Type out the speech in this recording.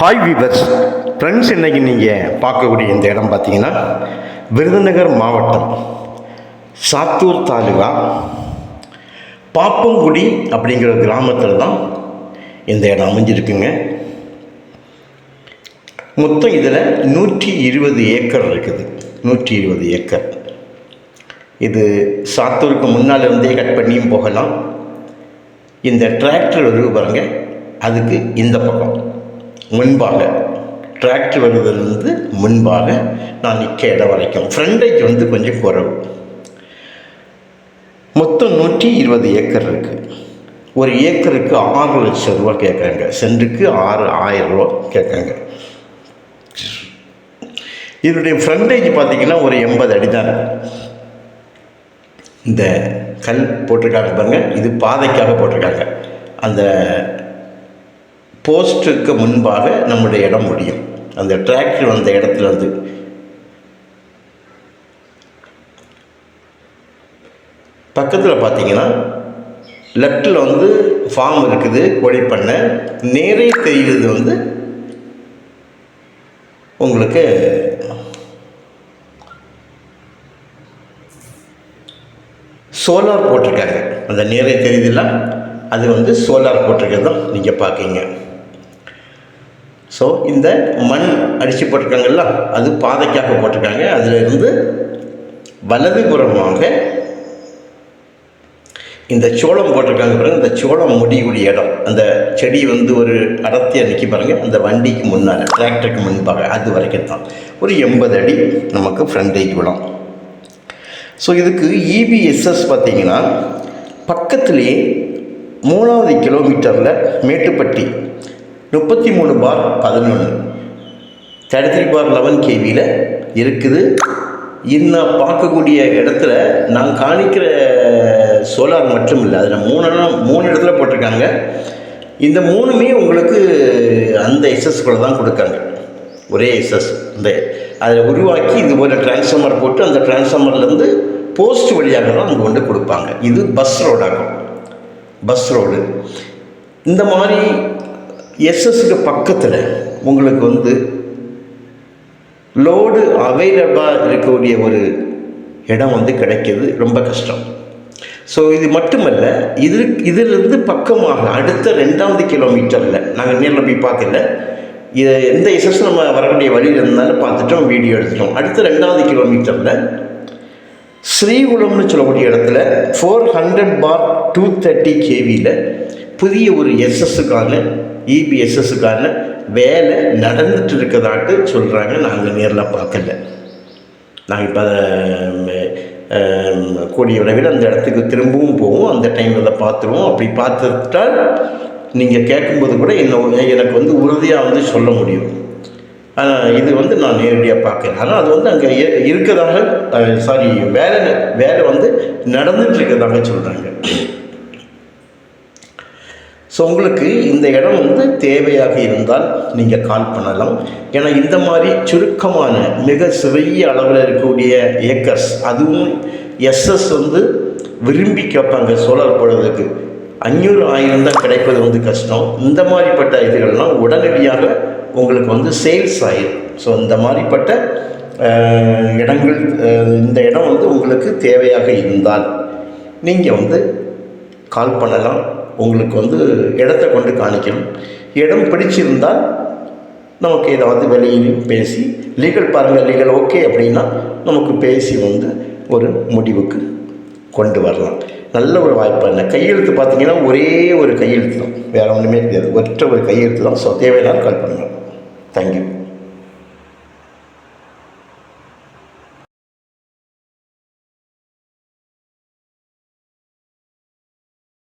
Hi viewers friends இன்றைக்கி நீங்கள் பார்க்கக்கூடிய இந்த இடம் பார்த்தீங்கன்னா விருதுநகர் மாவட்டம் சாத்தூர் தாலுகா பாப்பங்குடி அப்படிங்கிற கிராமத்தில் தான் இந்த இடம் அமைஞ்சிருக்குங்க. மொத்தம் இதில் நூற்றி இருபது ஏக்கர் இருக்குது. நூற்றி இருபது ஏக்கர். இது சாத்தூருக்கு முன்னால் இருந்தே கட் பண்ணியும் போகலாம். இந்த டிராக்டர் வருது பாருங்க. அதுக்கு இந்த பக்கம். முன்பாக டிராக்டர் வருவதிலிருந்து முன்பாக நான் நிற்க இடம் வரைக்கும். ஃப்ரண்டேஜ் வந்து கொஞ்சம் குறவு. மொத்தம் நூற்றி இருபது ஏக்கர் இருக்குது ஒரு ஏக்கருக்கு ஆறு லட்சம் ரூபா கேட்குறாங்க. சென்ட்டுக்கு ஆறு ஆயிரம் ரூபா கேட்குறாங்க. இதனுடைய ஃப்ரண்டேஜ் பார்த்தீங்கன்னா ஒரு எண்பது அடி தான். இந்த கல் போட்டிருக்காங்க பாருங்கள் இது பாதைக்காக போட்டிருக்காங்க. அந்த போஸ்ட்டுக்கு முன்பாக நம்முடைய இடம் முடியும். அந்த டிராக்டர் வந்த இடத்துல வந்து பக்கத்தில் பார்த்தீங்கன்னா லெஃப்டில் வந்து ஃபார்ம் இருக்குது கோழி பண்ணை நேரே தெரிகிறது வந்து உங்களுக்கு சோலார் போட்டிருக்காங்க. அந்த நேரே தெரியுதுல்ல? அது வந்து சோலார் போட்டிருக்கிறது தான் நீங்கள் பார்க்கீங்க ஸோ இந்த மண் அடித்து போட்டிருக்காங்கல்ல அது பாதைக்காக போட்டிருக்காங்க. அதிலிருந்து வலதுபுறமாக இந்த சோளம் போட்டிருக்காங்க பாருங்க. இந்த சோளம் முடியக்கூடிய இடம். அந்த செடி வந்து ஒரு அடர்த்தியாக நிற்கி பாருங்கள் அந்த வண்டிக்கு முன்னால் டிராக்டருக்கு முன்பாக அது வரைக்கும் தான் ஒரு எண்பது அடி நமக்கு ஃப்ரண்டேஜ் விடும் ஸோ இதுக்கு இபிஎஸ்எஸ் பார்த்திங்கன்னா பக்கத்துலேயே மூணாவது கிலோமீட்டரில் மேட்டுப்பட்டி முப்பத்தி மூணு பார் பதினொன்று தேர்ட்டி த்ரீ பார் லெவன் கேவியில் இருக்குது. இன்னும் பார்க்கக்கூடிய இடத்துல நான் காணிக்கிற சோலார் மட்டும் இல்லை அதில் மூணு மூணு இடத்துல போட்டிருக்காங்க. இந்த மூணுமே உங்களுக்கு அந்த எஸ்எஸ்குள்ளே தான் கொடுக்காங்க. ஒரே எஸ்எஸ் இந்த அதில் உருவாக்கி இது போல் டிரான்ஸ்ஃபார்மர் போட்டு அந்த டிரான்ஸ்ஃபார்மர்லேருந்து போஸ்ட் வழியாக தான் அங்கே கொண்டு கொடுப்பாங்க. இது பஸ் ரோடாகும் பஸ் ரோடு இந்த மாதிரி எஸ்எஸ்க்கு பக்கத்தில் உங்களுக்கு வந்து லோடு அவைலபிளாக இருக்கக்கூடிய ஒரு இடம் வந்து கிடைக்கிறது ரொம்ப கஷ்டம். ஸோ இது மட்டுமல்ல இது இதிலிருந்து பக்கமாக அடுத்த ரெண்டாவது கிலோமீட்டரில் நாங்கள் நேரில் போய் பார்க்கல இதை எந்த எஸ்எஸ் நம்ம வரக்கூடிய வழியில் இருந்தாலும் பார்த்துட்டோம் வீடியோ எடுத்துட்டோம். அடுத்த ரெண்டாவது கிலோமீட்டரில் ஸ்ரீகுளம்னு சொல்லக்கூடிய இடத்துல four hundred bar two thirty கேவியில் புதிய ஒரு எஸ்எஸ்ஸுக்கான இபிஎஸ்எஸ்ஸுக்கான வேலை நடந்துட்டு இருக்கதாட்டு சொல்கிறாங்க நாங்கள் நேரில் பார்க்கல. நாங்கள் இப்போ கூடிய விரைவில் அந்த இடத்துக்கு திரும்பவும் போவோம். அந்த டைமில் அதை பார்த்துருவோம். அப்படி பார்த்துட்டால் நீங்கள் கேட்கும்போது கூட என்ன எனக்கு வந்து உறுதியாக வந்து சொல்ல முடியும். ஆனால் இது வந்து நான் நேரடியாக பார்க்குறேன் ஆனால் அது வந்து அங்கே இருக்கிறதாக சாரி வேலை வேலை வந்து நடந்துட்டு இருக்கிறதாக சொல்கிறாங்க ஸோ உங்களுக்கு இந்த இடம் வந்து தேவையாக இருந்தால் நீங்கள் கால் பண்ணலாம். ஏன்னா இந்த மாதிரி சுருக்கமான மிக சிறிய அளவில் இருக்கக்கூடிய ஏக்கர்ஸ் அதுவும் எஸ்எஸ் வந்து விரும்பி கேட்பாங்க சோலார் போடுறதுக்கு. அஞ்சூறு ஆயிரம் தான் கிடைப்பது வந்து கஷ்டம். இந்த மாதிரிப்பட்ட இதுகள்லாம் உடனடியாக உங்களுக்கு வந்து சேல்ஸ் ஆயிடும் ஸோ இந்த மாதிரிப்பட்ட இடங்கள் இந்த இடம் வந்து உங்களுக்கு தேவையாக இருந்தால் நீங்கள் வந்து கால் பண்ணலாம். உங்களுக்கு வந்து இடத்த கொண்டு காணிக்கணும். இடம் பிடிச்சிருந்தால் நமக்கு ஏதாவது வெளியிலையும் பேசி லீகல் பாருங்கள் லீகல் ஓகே அப்படின்னா நமக்கு பேசி வந்து ஒரு முடிவுக்கு கொண்டு வரலாம். நல்ல ஒரு வாய்ப்பு என்ன கையெழுத்து பார்த்தீங்கன்னா ஒரே ஒரு கையெழுத்து தான். வேறு ஒன்றுமே கிடையாது. ஒற்ற ஒரு கையெழுத்து தான். ஸோ தேவையில்லாத கால் பண்ணுங்கள் தேங்க்யூ